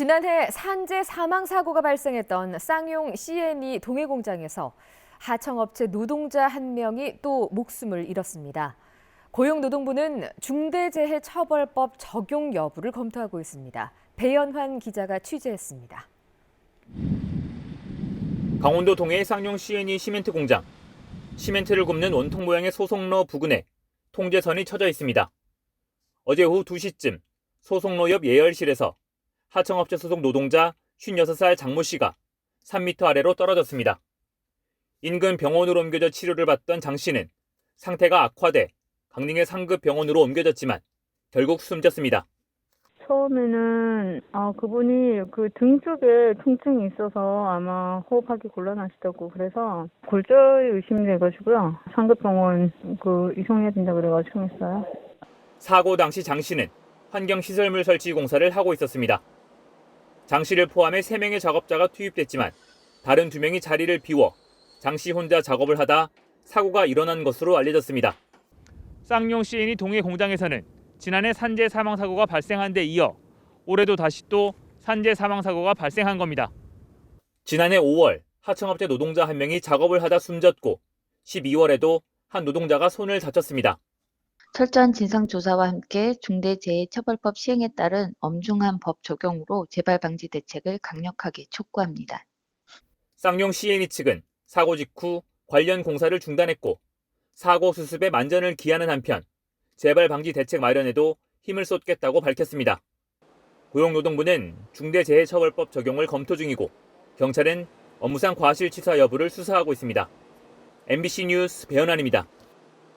지난해 산재 사망 사고가 발생했던 쌍용 CNE 동해 공장에서 하청업체 노동자 한 명이 또 목숨을 잃었습니다. 고용노동부는 중대재해처벌법 적용 여부를 검토하고 있습니다. 배연환 기자가 취재했습니다. 강원도 동해의 쌍용 CNE 시멘트 공장. 시멘트를 굽는 원통 모양의 소속로 부근에 통제선이 쳐져 있습니다. 어제 오후 2시쯤 소속로 옆 예열실에서 하청업체 소속 노동자 56살 장모 씨가 3m 아래로 떨어졌습니다. 인근 병원으로 옮겨져 치료를 받던 장 씨는 상태가 악화돼 강릉의 상급 병원으로 옮겨졌지만 결국 숨졌습니다. 처음에는 아 그분이 그 등 쪽에 통증이 있어서 아마 호흡하기 곤란하시다고 그래서 골절이 의심돼가지고요 상급병원 그 이송해야 된다 그래가지고 했어요. 사고 당시 장 씨는 환경시설물 설치 공사를 하고 있었습니다. 장 씨를 포함해 3명의 작업자가 투입됐지만 다른 2명이 자리를 비워 장 씨 혼자 작업을 하다 사고가 일어난 것으로 알려졌습니다. 쌍용 CN이 동해 공장에서는 지난해 산재 사망 사고가 발생한 데 이어 올해도 다시 또 산재 사망 사고가 발생한 겁니다. 지난해 5월 하청업체 노동자 한 명이 작업을 하다 숨졌고 12월에도 한 노동자가 손을 다쳤습니다. 철저한 진상조사와 함께 중대재해처벌법 시행에 따른 엄중한 법 적용으로 재발 방지 대책을 강력하게 촉구합니다. 쌍용 CNE 측은 사고 직후 관련 공사를 중단했고 사고 수습에 만전을 기하는 한편 재발 방지 대책 마련에도 힘을 쏟겠다고 밝혔습니다. 고용노동부는 중대재해처벌법 적용을 검토 중이고 경찰은 업무상 과실치사 여부를 수사하고 있습니다. MBC 뉴스 배현환입니다.